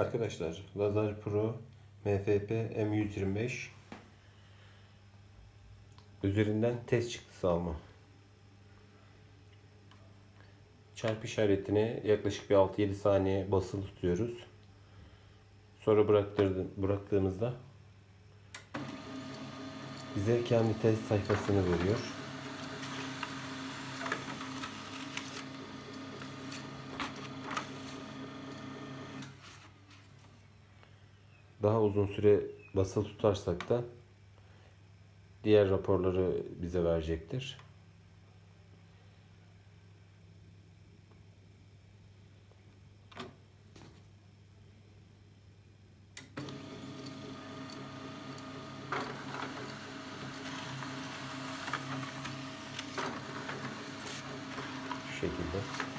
Arkadaşlar Lazar Pro MFP M125 üzerinden test çıktısı alma. Çarpı işaretine yaklaşık bir 6-7 saniye basılı tutuyoruz. Sonra bıraktığımızda bize kendi test sayfasını veriyor. Daha uzun süre basılı tutarsak da diğer raporları bize verecektir. Şu şekilde.